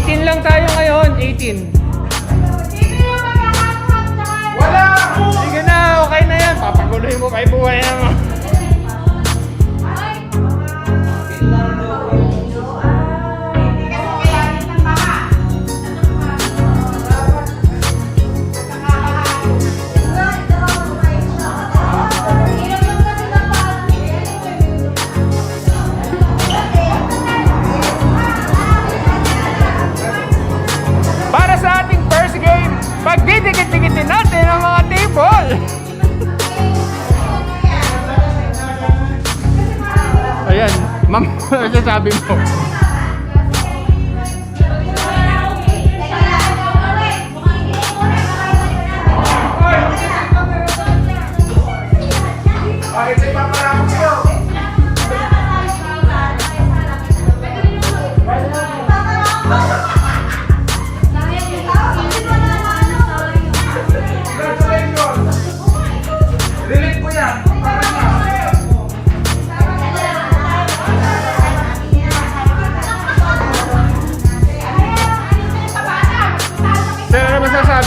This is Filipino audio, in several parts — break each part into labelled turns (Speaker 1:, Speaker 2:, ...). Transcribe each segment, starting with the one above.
Speaker 1: 18 lang tayo ngayon, 18.
Speaker 2: Sino yung magkakasap tsaka?
Speaker 1: Wala! Sige na, okay na yan. Papaguloy mo kay buhay yan.
Speaker 2: Ay,
Speaker 1: ma'am, ano sabi mo?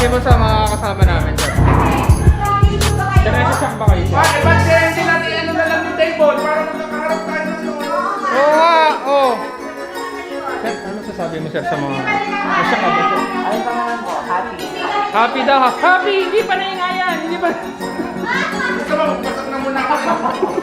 Speaker 1: Masasabi mo sa mga kasama namin, sir? Nasa saan ba kayo, sir?
Speaker 3: Ba't kaya hindi natin ano na lang yung table para magkakaroon tayo ng
Speaker 1: Oo nga, oo. Sir, ano sasabi mo, sir, sa mga... Masya ka ba, sir?
Speaker 4: Ay, pangalan po, happy.
Speaker 1: Happy daw. ha? Happy! Hindi pa naingayan! Hindi pa...
Speaker 3: Gusto mo, pasok na muna ako.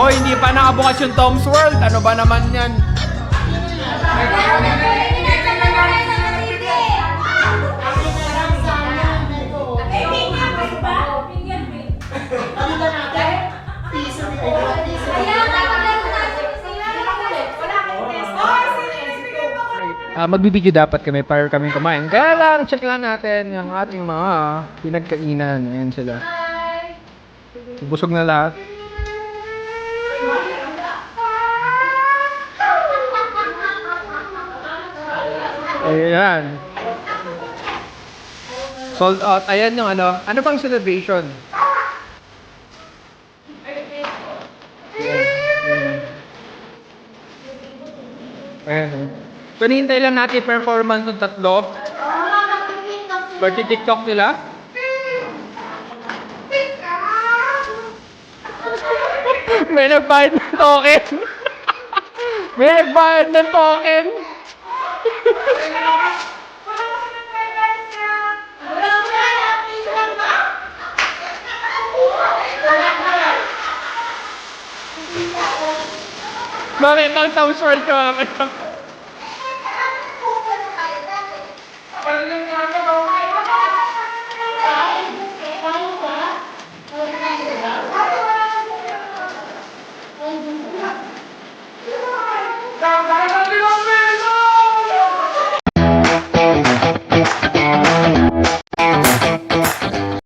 Speaker 1: Oh, hindi pa nakabukas yung Tom's World. Ano ba naman yan? Ah, magbibideo dapat kami para kami kumain. Kaya lang, check lang natin yung ating mga pinagkainan. Ayan sila. Busog na lahat. Ayan. Sold out. Ayan yung ano. Ano pang celebration? Ayan. Panihintay lang natin performance ng tatlo. Birthday TikTok nila. May nagbayad ng token. May nagbayad ng token. Bakit ang sound short ka mamaya? Parang nang nakakabawa